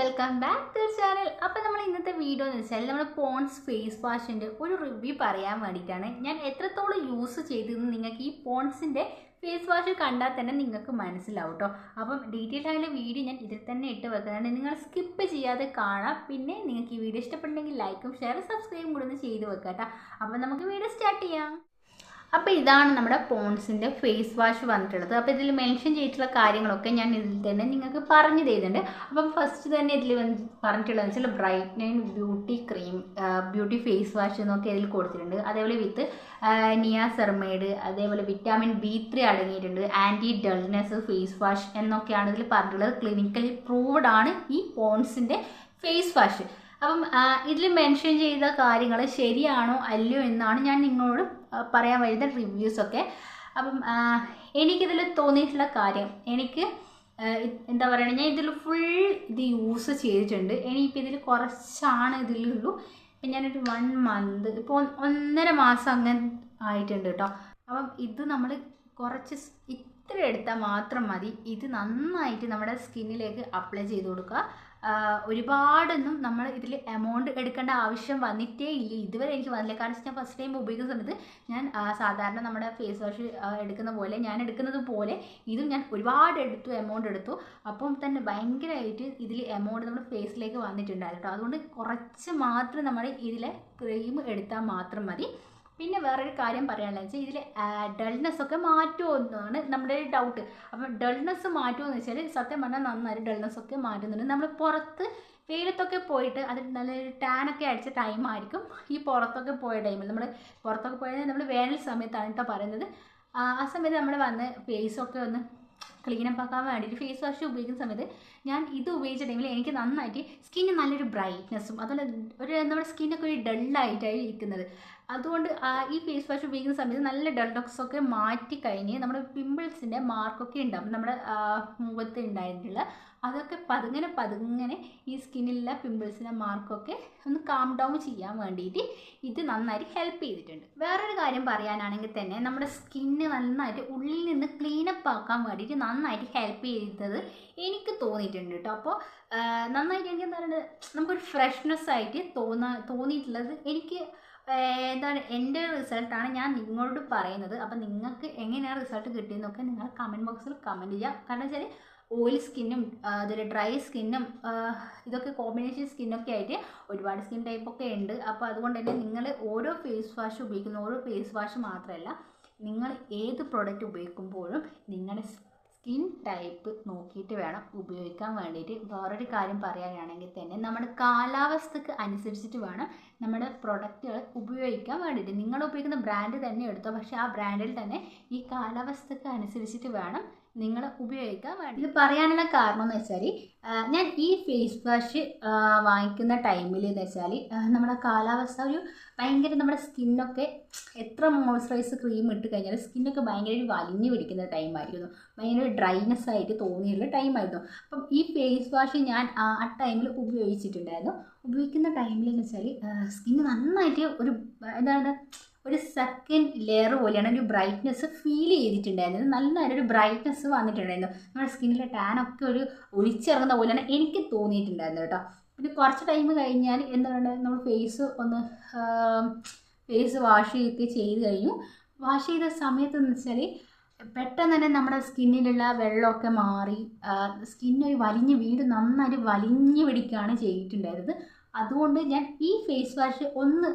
Welcome back to channel അപ്പോൾ നമ്മൾ ഇന്നത്തെ വീഡിയോ എന്ന് വെച്ചാൽ നമ്മൾ പോൺസ് ഫേസ് വാഷിന്റെ ഒരു റിവ്യൂ പറയാൻ വേണ്ടിയിട്ടാണ് ഞാൻ എത്രത്തോളം യൂസ് ചെയ്തതെന്ന് നിങ്ങൾക്ക് ഈ പോൺസിന്റെ ഫേസ് വാഷ് കണ്ടാൽ തന്നെ നിങ്ങൾക്ക് മനസ്സിലാവും കേട്ടോ അപ്പം ഡീറ്റെയിൽ ആയിട്ടുള്ള വീഡിയോ ഞാൻ ഇതിൽ തന്നെ ഇട്ട് വെക്കുന്നുണ്ട് നിങ്ങൾ സ്കിപ്പ് ചെയ്യാതെ കാണാം. പിന്നെ നിങ്ങൾക്ക് ഈ വീഡിയോ ഇഷ്ടപ്പെട്ടെങ്കിൽ ലൈക്കും ഷെയറും സബ്സ്ക്രൈബും കൂടെ ഒന്ന് ചെയ്ത് വെക്കാം കേട്ടോ അപ്പം നമുക്ക് വീഡിയോ സ്റ്റാർട്ട് ചെയ്യാം. അപ്പോൾ ഇതാണ് നമ്മുടെ പോൺസിന്റെ ഫേസ് വാഷ് വന്നിട്ടുള്ളത്. അപ്പോൾ ഇതിൽ മെൻഷൻ ചെയ്തിട്ടുള്ള കാര്യങ്ങളൊക്കെ ഞാൻ ഇതിൽ തന്നെ നിങ്ങൾക്ക് പറഞ്ഞു തരുന്നുണ്ട്. അപ്പം ഫസ്റ്റ് തന്നെ ഇതിൽ പറഞ്ഞിട്ടുള്ളതെന്ന് വെച്ചാൽ brightening beauty cream beauty face wash എന്നൊക്കെ ഇതിൽ കൊടുത്തിട്ടുണ്ട്. അതേപോലെ വിത്ത് നിയാസെർമൈഡ് അതേപോലെ വിറ്റാമിൻ ബി ത്രീ അടങ്ങിയിട്ടുണ്ട്. ആന്റി ഡൾനെസ് ഫേസ് വാഷ് എന്നൊക്കെയാണ് ഇതിൽ പറഞ്ഞിട്ടുള്ളത്. ക്ലിനിക്കലി പ്രൂവ്ഡ് ആണ് ഈ പോൺസിന്റെ ഫേസ് വാഷ് അപ്പം ഇതിൽ മെൻഷൻ ചെയ്ത കാര്യങ്ങൾ ശരിയാണോ അല്ലയോ എന്നാണ് ഞാൻ നിങ്ങളോട് പറയാൻ വരുന്ന റിവ്യൂസൊക്കെ അപ്പം എനിക്കിതിൽ തോന്നിയിട്ടുള്ള കാര്യം എനിക്ക് എന്താ പറയുക ഞാൻ ഇതിൽ ഫുൾ ഇത് യൂസ് ചെയ്തിട്ടുണ്ട്. ഇനിയിപ്പോൾ ഇതിൽ കുറച്ചാണ് ഇതിലുള്ളൂ. ഇപ്പം ഞാനൊരു വൺ മന്ത് ഇപ്പോൾ ഒന്നര മാസം അങ്ങനെ ആയിട്ടുണ്ട് കേട്ടോ. അപ്പം ഇത് നമ്മൾ കുറച്ച് ഇത്ര എടുത്താൽ മാത്രം മതി. ഇത് നന്നായിട്ട് നമ്മുടെ സ്കിന്നിലേക്ക് അപ്ലൈ ചെയ്ത് കൊടുക്കുക. ഒരുപാടൊന്നും നമ്മൾ ഇതിൽ എമൗണ്ട് എടുക്കേണ്ട ആവശ്യം വന്നിട്ടേ ഇല്ല. ഇതുവരെ എനിക്ക് വന്നില്ല. കാരണം ഞാൻ ഫസ്റ്റ് ടൈം ഉപയോഗിക്കുന്ന സമയത്ത് ഞാൻ സാധാരണ നമ്മുടെ ഫേസ് വാഷ് എടുക്കുന്ന പോലെ ഞാൻ എടുക്കുന്നത് പോലെ ഇതും ഞാൻ ഒരുപാട് എടുത്തു എമൗണ്ട് എടുത്തു. അപ്പം തന്നെ ഭയങ്കരമായിട്ട് ഇതിൽ എമൗണ്ട് നമ്മുടെ ഫേസിലേക്ക് വന്നിട്ടുണ്ടായിരുന്നു കേട്ടോ. അതുകൊണ്ട് കുറച്ച് മാത്രം നമ്മൾ ഇതിലെ ക്രീം എടുത്താൽ മാത്രം മതി. പിന്നെ വേറൊരു കാര്യം പറയാനുള്ളത് വെച്ചാൽ ഇതിൽ ഡൾനെസ് ഒക്കെ മാറ്റുമോ എന്നാണ് നമ്മുടെ ഒരു ഡൗട്ട് അപ്പം ഡൾനെസ് മാറ്റുമോ എന്ന് വെച്ചാൽ സത്യം പറഞ്ഞാൽ നന്നായി ഡൾനെസ് ഒക്കെ മാറ്റുന്നുണ്ട്. നമ്മൾ പുറത്ത് വെയിലത്തൊക്കെ പോയിട്ട് അത് നല്ലൊരു ടാനൊക്കെ അടിച്ച ടൈമായിരിക്കും ഈ പുറത്തൊക്കെ പോയ ടൈമിൽ നമ്മൾ പുറത്തൊക്കെ പോയത് നമ്മൾ വേനൽ സമയത്താണ് കേട്ടോ പറയുന്നത്. ആ സമയത്ത് നമ്മൾ വന്ന് ഫേസൊക്കെ ഒന്ന് ക്ലീനപ്പ് ആക്കാൻ വേണ്ടിയിട്ട് ഫേസ് വാഷ് ഉപയോഗിക്കുന്ന സമയത്ത് ഞാൻ ഇത് ഉപയോഗിച്ച ടൈമിൽ എനിക്ക് നന്നായിട്ട് സ്കിന്നിന് നല്ലൊരു ബ്രൈറ്റ്നെസ്സും അതുപോലെ ഒരു നമ്മുടെ സ്കിന്നൊക്കെ ഒരു ഡള്ളായിട്ടായി ഇരിക്കുന്നത്. അതുകൊണ്ട് ഈ ഫേസ് വാഷ് ഉപയോഗിക്കുന്ന സമയത്ത് നല്ല ഡൾഡോക്സ് ഒക്കെ മാറ്റി കഴിഞ്ഞ് നമ്മുടെ പിമ്പിൾസിന്റെ മാർക്കൊക്കെ ഉണ്ടാവും. നമ്മുടെ മുഖത്ത് ഉണ്ടായിട്ടുള്ള അതൊക്കെ പതുങ്ങനെ പതുങ്ങനെ ഈ സ്കിന്നിലുള്ള പിമ്പിൾസിന്റെ മാർക്കൊക്കെ ഒന്ന് കാം ഡൗൺ ചെയ്യാൻ വേണ്ടിയിട്ട് ഇത് നന്നായിട്ട് ഹെൽപ്പ് ചെയ്തിട്ടുണ്ട്. വേറൊരു കാര്യം പറയാനാണെങ്കിൽ തന്നെ നമ്മുടെ സ്കിന്ന് നന്നായിട്ട് ഉള്ളിൽ നിന്ന് ക്ലീനപ്പ് ആക്കാൻ വേണ്ടിയിട്ട് നന്നായിട്ട് ഹെൽപ്പ് ചെയ്തത് എനിക്ക് തോന്നിയിട്ടുണ്ട് കേട്ടോ. അപ്പോൾ നന്നായിട്ട് എനിക്ക് എന്താ പറയുക നമുക്കൊരു ഫ്രഷ്നെസ് ആയിട്ട് തോന്നാ തോന്നിയിട്ടുള്ളത് എനിക്ക് എന്താണ് എന്റെ റിസൾട്ടാണ് ഞാൻ നിങ്ങളോട് പറയുന്നത്. അപ്പം നിങ്ങൾക്ക് എങ്ങനെയാണ് റിസൾട്ട് കിട്ടിയെന്നൊക്കെ നിങ്ങൾ കമന്റ് ബോക്സിൽ കമന്റ് ചെയ്യുക. കാരണം വെച്ചാൽ ഓയിൽ സ്കിന്നും അതുപോലെ ഡ്രൈ സ്കിന്നും ഇതൊക്കെ കോമ്പിനേഷൻ സ്കിന്നൊക്കെ ആയിട്ട് ഒരുപാട് സ്കിൻ ടൈപ്പൊക്കെ ഉണ്ട്. അപ്പോൾ അതുകൊണ്ട് തന്നെ നിങ്ങൾ ഓരോ ഫേസ് വാഷ് ഉപയോഗിക്കുന്ന ഓരോ ഫേസ് വാഷ് മാത്രമല്ല നിങ്ങൾ ഏത് പ്രോഡക്റ്റ് ഉപയോഗിക്കുമ്പോഴും നിങ്ങളുടെ സ്കിൻ ടൈപ്പ് നോക്കിയിട്ട് വേണം ഉപയോഗിക്കാൻ വേണ്ടിയിട്ട്. വേറൊരു കാര്യം പറയാനാണെങ്കിൽ തന്നെ നമ്മുടെ കാലാവസ്ഥക്ക് അനുസരിച്ചിട്ട് വേണം നമ്മുടെ പ്രൊഡക്റ്റുകൾ ഉപയോഗിക്കാൻ വേണ്ടിയിട്ട്. നിങ്ങൾ ഉപയോഗിക്കുന്ന ബ്രാൻഡ് തന്നെ എടുത്തോ പക്ഷേ ആ ബ്രാൻഡിൽ തന്നെ ഈ കാലാവസ്ഥക്ക് അനുസരിച്ചിട്ട് വേണം നിങ്ങൾ ഉപയോഗിക്കാൻ വേണ്ടി. ഇത് പറയാനുള്ള കാരണം എന്ന് വെച്ചാൽ ഞാൻ ഈ ഫേസ് വാഷ് വാങ്ങിക്കുന്ന ടൈമിൽ എന്ന് വെച്ചാൽ നമ്മുടെ കാലാവസ്ഥ ഒരു ഭയങ്കര നമ്മുടെ സ്കിന്നൊക്കെ എത്ര മോയ്സ്ചറൈസ് ക്രീം ഇട്ട് കഴിഞ്ഞാൽ സ്കിന്നൊക്കെ ഭയങ്കര ഒരു വലിഞ്ഞു പിടിക്കുന്ന ടൈമായിരുന്നു ഭയങ്കര ഡ്രൈനെസ് ആയിട്ട് തോന്നിയുള്ള ടൈമായിരുന്നു അപ്പം ഈ ഫേസ് വാഷ് ഞാൻ ആ ടൈമിൽ ഉപയോഗിച്ചിട്ടുണ്ടായിരുന്നു. ഉപയോഗിക്കുന്ന ടൈമിൽ എന്ന് വെച്ചാൽ സ്കിന്ന് നന്നായിട്ട് ഒരു എന്താണ് ഒരു സെക്കൻഡ് ലെയർ പോലെയാണ് ഒരു ബ്രൈറ്റ്നെസ് ഫീൽ ചെയ്തിട്ടുണ്ടായിരുന്നത്. നല്ലൊരു ബ്രൈറ്റ്നെസ് വന്നിട്ടുണ്ടായിരുന്നു. നമ്മുടെ സ്കിന്നിലെ ടാൻ ഒക്കെ ഒരു ഒലിച്ചിറങ്ങുന്ന പോലെയാണ് എനിക്ക് തോന്നിയിട്ടുണ്ടായിരുന്നത് കേട്ടോ. പിന്നെ കുറച്ച് ടൈം കഴിഞ്ഞാൽ എന്താണ് നമ്മൾ ഫേസ് ഒന്ന് ഫേസ് വാഷ് ചെയ്തൊക്കെ ചെയ്ത് കഴിഞ്ഞു. വാഷ് ചെയ്ത സമയത്ത് എന്ന് വെച്ചാൽ പെട്ടെന്ന് തന്നെ നമ്മുടെ സ്കിന്നിലുള്ള വെള്ളമൊക്കെ മാറി സ്കിന്നൊരു വലിഞ്ഞ് വീട് നന്നായി വലിഞ്ഞ് പിടിക്കുകയാണ് ചെയ്തിട്ടുണ്ടായിരുന്നത്. അതുകൊണ്ട് ഞാൻ ഈ ഫേസ് വാഷ് ഒന്ന്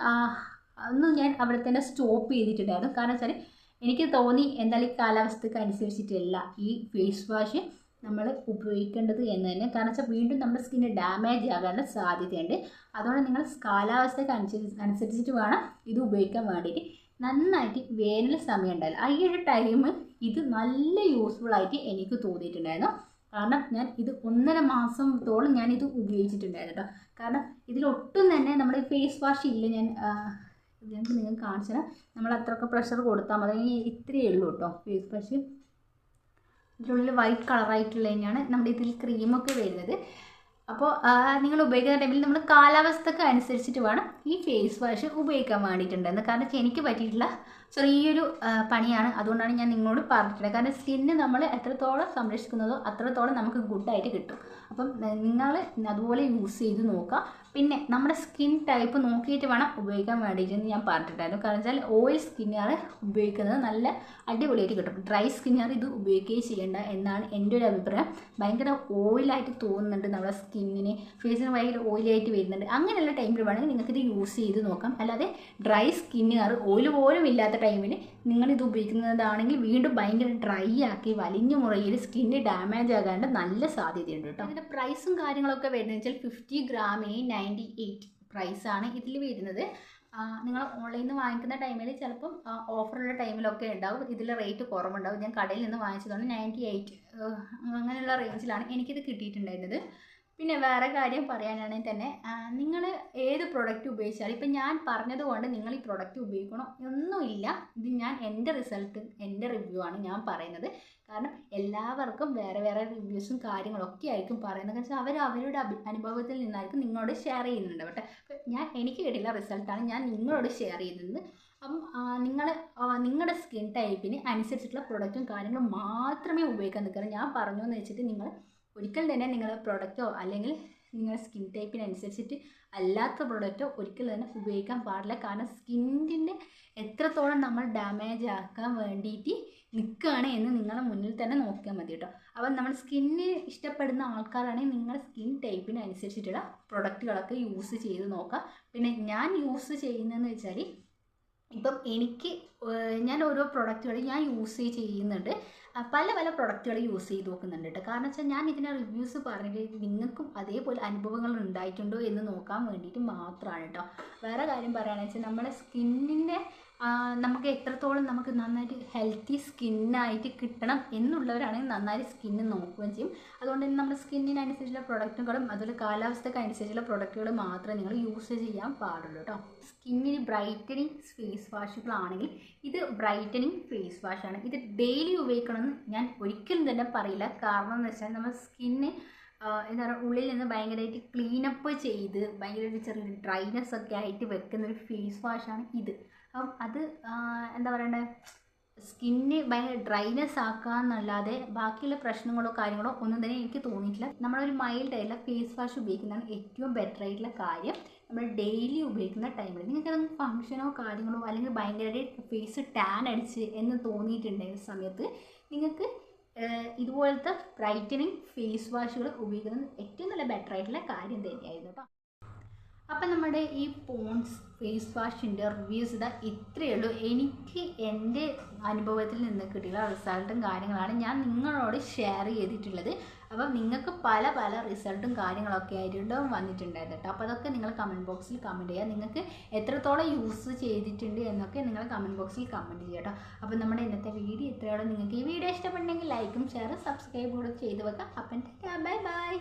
ആ, ഒന്ന് ഞാൻ അവിടെ തന്നെ സ്റ്റോപ്പ് ചെയ്തിട്ടുണ്ടായിരുന്നു. കാരണം വെച്ചാൽ എനിക്ക് തോന്നി എന്തായാലും ഈ കാലാവസ്ഥക്ക് അനുസരിച്ചിട്ടില്ല ഈ ഫേസ് വാഷ് നമ്മൾ ഉപയോഗിക്കേണ്ടത് എന്ന് തന്നെ. കാരണം വെച്ചാൽ വീണ്ടും നമ്മുടെ സ്കിന്ന് ഡാമേജ് ആകാനുള്ള സാധ്യതയുണ്ട്. അതുകൊണ്ട് നിങ്ങൾ കാലാവസ്ഥയ്ക്ക് അനുസരിച്ച് അനുസരിച്ചിട്ട് വേണം ഇത് ഉപയോഗിക്കാൻ വേണ്ടിയിട്ട്. നന്നായിട്ട് വേനൽ സമയം ഉണ്ടായില്ല ആ ഈ ഒരു ടൈം ഇത് നല്ല യൂസ്ഫുൾ ആയിട്ട് എനിക്ക് തോന്നിയിട്ടുണ്ടായിരുന്നു. കാരണം ഞാൻ ഇത് ഒന്നര മാസത്തോളം ഞാൻ ഇത് ഉപയോഗിച്ചിട്ടുണ്ടായിരുന്നു കേട്ടോ. കാരണം ഇതിലൊട്ടും തന്നെ നമ്മുടെ ഫേസ് വാഷ് ഇല്ല ഞാൻ ഞാൻ നിങ്ങൾക്ക് കാണിച്ചു തരാം. നമ്മൾ അത്രയൊക്കെ പ്രഷർ കൊടുത്താൽ മതി. ഇത്രയേ ഉള്ളൂ കേട്ടോ ഫേസ് വാഷ് ഇതിനുള്ളിൽ വൈറ്റ് കളറായിട്ടുള്ളതിനാണ് നമ്മുടെ ഇതിൽ ക്രീമൊക്കെ വരുന്നത്. അപ്പോൾ നിങ്ങൾ ഉപയോഗിക്കുന്ന ടൈമിൽ നമ്മൾ കാലാവസ്ഥക്ക് അനുസരിച്ചിട്ട് വേണം ഈ ഫേസ് വാഷ് ഉപയോഗിക്കാൻ വേണ്ടിയിട്ടുണ്ടായിരുന്നു കാരണം വെച്ചാൽ എനിക്ക് പറ്റിയിട്ടുള്ള ചെറിയൊരു പണിയാണ്. അതുകൊണ്ടാണ് ഞാൻ നിങ്ങളോട് പറഞ്ഞിട്ടുള്ളത്. കാരണം സ്കിന്ന് നമ്മൾ എത്രത്തോളം സംരക്ഷിക്കുന്നതോ അത്രത്തോളം നമുക്ക് ഗുഡായിട്ട് കിട്ടും. അപ്പം നിങ്ങൾ അതുപോലെ യൂസ് ചെയ്ത് നോക്കുക. പിന്നെ നമ്മുടെ സ്കിൻ ടൈപ്പ് നോക്കിയിട്ട് വേണം ഉപയോഗിക്കാൻ വേണ്ടിയിട്ടെന്ന് ഞാൻ പറഞ്ഞിട്ടുണ്ടായിരുന്നു. കാരണം വെച്ചാൽ ഓയിൽ സ്കിന്നുകാർ ഉപയോഗിക്കുന്നത് നല്ല അടിപൊളിയായിട്ട് കിട്ടും. ഡ്രൈ സ്കിന്നുകാർ ഇത് ഉപയോഗിക്കുകയും ചെയ്യേണ്ട എന്നാണ് എന്റെ ഒരു അഭിപ്രായം. ഭയങ്കര ഓയിലായിട്ട് തോന്നുന്നുണ്ട് നമ്മുടെ സ്കിന്നിന് ഫേസിന് ഭയങ്കര ഓയിലായിട്ട് വരുന്നുണ്ട്. അങ്ങനെയുള്ള ടൈമിൽ വേണമെങ്കിൽ നിങ്ങൾക്കിത് യൂസ് ചെയ്ത് നോക്കാം. അല്ലാതെ ഡ്രൈ സ്കിന്നുകാർ ഓയിൽ പോലും ഇല്ലാത്ത ടൈമിൽ ഇത് ഉപയോഗിക്കുന്നതാണെങ്കിൽ വീണ്ടും ഭയങ്കര ഡ്രൈ ആക്കി വലിഞ്ഞ മുറയിൽ സ്കിന്ന് ഡാമേജ് ആകാണ്ട് നല്ല സാധ്യതയുണ്ട് കേട്ടോ ഇതിന്റെ പ്രൈസും കാര്യങ്ങളൊക്കെ വരുന്നത് വെച്ചാൽ ഫിഫ്റ്റി ഗ്രാമിന് നയന്റി എയ്റ്റ് പ്രൈസാണ് ഇതിൽ വരുന്നത്. നിങ്ങൾ ഓൺലൈനിൽ നിന്ന് വാങ്ങിക്കുന്ന ടൈമിൽ ചിലപ്പം ഓഫറുള്ള ടൈമിലൊക്കെ ഉണ്ടാവും. ഇതിൽ റേറ്റ് കുറവുണ്ടാവും. ഞാൻ കടയിൽ നിന്ന് വാങ്ങിച്ചതുകൊണ്ട് നയന്റി എയ്റ്റ് അങ്ങനെയുള്ള റേഞ്ചിലാണ് എനിക്കിത് കിട്ടിയിട്ടുണ്ടായിരുന്നത്. പിന്നെ വേറെ കാര്യം പറയാനാണെങ്കിൽ തന്നെ നിങ്ങൾ ഏത് പ്രൊഡക്റ്റ് ഉപയോഗിച്ചാലും ഇപ്പം ഞാൻ പറഞ്ഞതുകൊണ്ട് നിങ്ങൾ ഈ പ്രൊഡക്റ്റ് ഉപയോഗിക്കണോ? ഒന്നുമില്ല. ഇത് ഞാൻ എന്റെ റിസൾട്ട് എന്റെ റിവ്യൂ ആണ് ഞാൻ പറയുന്നത്. കാരണം എല്ലാവർക്കും വേറെ വേറെ റിവ്യൂസും കാര്യങ്ങളൊക്കെ ആയിരിക്കും പറയുന്നത്. വെച്ചാൽ അവർ അവരുടെ അനുഭവത്തിൽ നിന്നായിരിക്കും നിങ്ങളോട് ഷെയർ ചെയ്യുന്നുണ്ട് കേട്ടോ. ഞാൻ എനിക്ക് കിട്ടില്ല റിസൾട്ടാണ് ഞാൻ നിങ്ങളോട് ഷെയർ ചെയ്യുന്നത്. അപ്പം നിങ്ങൾ നിങ്ങളുടെ സ്കിൻ ടൈപ്പിന് അനുസരിച്ചിട്ടുള്ള പ്രൊഡക്റ്റും കാര്യങ്ങളും മാത്രമേ ഉപയോഗിക്കാൻ നിൽക്കാറ് ഞാൻ പറഞ്ഞു എന്ന് വെച്ചിട്ട് നിങ്ങൾ ഒരിക്കലും തന്നെ നിങ്ങൾ പ്രൊഡക്റ്റോ അല്ലെങ്കിൽ നിങ്ങളുടെ സ്കിൻ ടൈപ്പിനനുസരിച്ചിട്ട് അല്ലാത്ത പ്രൊഡക്റ്റോ ഒരിക്കലും തന്നെ ഉപയോഗിക്കാൻ പാടില്ല. കാരണം സ്കിന്നിന്റെ എത്രത്തോളം നമ്മൾ ഡാമേജ് ആക്കാൻ വേണ്ടിയിട്ട് നിൽക്കുകയാണ് എന്ന് നിങ്ങളുടെ മുന്നിൽ തന്നെ നോക്കിയാൽ മതി കേട്ടോ അപ്പം നമ്മൾ സ്കിന്ന് ഇഷ്ടപ്പെടുന്ന ആൾക്കാരാണെങ്കിൽ നിങ്ങളുടെ സ്കിൻ ടൈപ്പിനനുസരിച്ചിട്ടുള്ള പ്രൊഡക്റ്റുകളൊക്കെ യൂസ് ചെയ്ത് നോക്കുക പിന്നെ ഞാൻ യൂസ് ചെയ്യുന്നതെന്ന് വെച്ചാൽ ഇപ്പം എനിക്ക് ഞാൻ ഓരോ പ്രൊഡക്റ്റുകൾ ഞാൻ യൂസ് ചെയ്യുന്നുണ്ട്. പല പല പ്രൊഡക്റ്റുകൾ യൂസ് ചെയ്ത് നോക്കുന്നുണ്ട് കേട്ടോ കാരണം വെച്ചാൽ ഞാൻ ഇതിന്റെ റിവ്യൂസ് പറഞ്ഞിട്ട് നിങ്ങൾക്കും അതേപോലെ അനുഭവങ്ങൾ ഉണ്ടായിട്ടുണ്ടോ എന്ന് നോക്കാൻ വേണ്ടിയിട്ട് മാത്രമാണ് കേട്ടോ വേറെ കാര്യം പറയുകയാണെന്ന് വെച്ചാൽ നമ്മുടെ സ്കിന്നിന്റെ നമുക്ക് എത്രത്തോളം നമുക്ക് നന്നായിട്ട് ഹെൽത്തി സ്കിന്നായിട്ട് കിട്ടണം എന്നുള്ളവരാണെങ്കിൽ നന്നായിട്ട് സ്കിന്ന് നോക്കുകയും ചെയ്യും. അതുകൊണ്ട് തന്നെ നമ്മുടെ സ്കിന്നിനനുസരിച്ചുള്ള പ്രൊഡക്റ്റുകളും അതുപോലെ കാലാവസ്ഥയ്ക്ക് അനുസരിച്ചുള്ള പ്രൊഡക്റ്റുകൾ മാത്രമേ നിങ്ങൾ യൂസ് ചെയ്യാൻ പാടുള്ളൂ കേട്ടോ. സ്കിന്നിന് ബ്രൈറ്റനിങ് ഫേസ് വാഷുകളാണെങ്കിൽ ഇത് ബ്രൈറ്റനിങ് ഫേസ് വാഷാണ് ഇത് ഡെയിലി ഉപയോഗിക്കണമെന്ന് ഞാൻ ഒരിക്കലും തന്നെ പറയില്ല. കാരണം എന്ന് വെച്ചാൽ നമ്മുടെ സ്കിന്ന് എന്താ പറയുക ഉള്ളിൽ നിന്ന് ഭയങ്കരമായിട്ട് ക്ലീനപ്പ് ചെയ്ത് ഭയങ്കര ചെറിയ ഡ്രൈനെസ് ഒക്കെ ആയിട്ട് വെക്കുന്ന ഒരു ഫേസ് വാഷാണ് ഇത്. അപ്പം അത് എന്താ പറയണ്ടേ? സ്കിന്ന് ഭയങ്കര ഡ്രൈനെസ് ആക്കാന്നല്ലാതെ ബാക്കിയുള്ള പ്രശ്നങ്ങളോ കാര്യങ്ങളോ ഒന്നും തന്നെ എനിക്ക് തോന്നിയിട്ടില്ല. നമ്മളൊരു മൈൽഡ് ആയിട്ടുള്ള ഫേസ് വാഷ് ഉപയോഗിക്കുന്നതാണ് ഏറ്റവും ബെറ്റർ ആയിട്ടുള്ള കാര്യം. നമ്മൾ ഡെയിലി ഉപയോഗിക്കുന്ന ടൈമിൽ നിങ്ങൾക്ക് ഏതെങ്കിലും ഫംഗ്ഷനോ കാര്യങ്ങളോ അല്ലെങ്കിൽ ഭയങ്കരമായിട്ട് ഫേസ് ടാൻ അടിച്ച് എന്ന് തോന്നിയിട്ടുണ്ടെങ്കിൽ സമയത്ത് നിങ്ങൾക്ക് ഇതുപോലത്തെ ബ്രൈറ്റനിങ് ഫേസ് വാഷുകൾ ഉപയോഗിക്കുന്നത് ഏറ്റവും നല്ല ബെറ്റർ ആയിട്ടുള്ള കാര്യം തന്നെയായിരുന്നു കേട്ടോ അപ്പം നമ്മുടെ ഈ പോൺസ് ഫേസ് വാഷിന്റെ റിവ്യൂസ് ഇതാ ഇത്രയേ ഉള്ളൂ. എനിക്ക് എന്റെ അനുഭവത്തിൽ നിന്ന് കിട്ടിയ റിസൾട്ടും കാര്യങ്ങളാണ് ഞാൻ നിങ്ങളോട് ഷെയർ ചെയ്തിട്ടുള്ളത്. അപ്പം നിങ്ങൾക്ക് പല പല റിസൾട്ടും കാര്യങ്ങളൊക്കെ ആയിട്ടുണ്ട് വന്നിട്ടുണ്ടായിരുന്നു കേട്ടോ. അപ്പോൾ അതൊക്കെ നിങ്ങൾ കമന്റ് ബോക്സിൽ കമന്റ് ചെയ്യുക. നിങ്ങൾക്ക് എത്രത്തോളം യൂസ് ചെയ്തിട്ടുണ്ട് എന്നൊക്കെ നിങ്ങൾ കമന്റ് ബോക്സിൽ കമന്റ് ചെയ്യുക കേട്ടോ. അപ്പോൾ നമ്മുടെ ഇന്നത്തെ വീഡിയോ ഇത്രയോളം നിങ്ങൾക്ക് ഈ വീഡിയോ ഇഷ്ടപ്പെട്ടെങ്കിൽ ലൈക്കും ഷെയറും സബ്സ്ക്രൈബ് കൂടെ ചെയ്ത് വെക്കാം. അപ്പം ബൈ ബൈ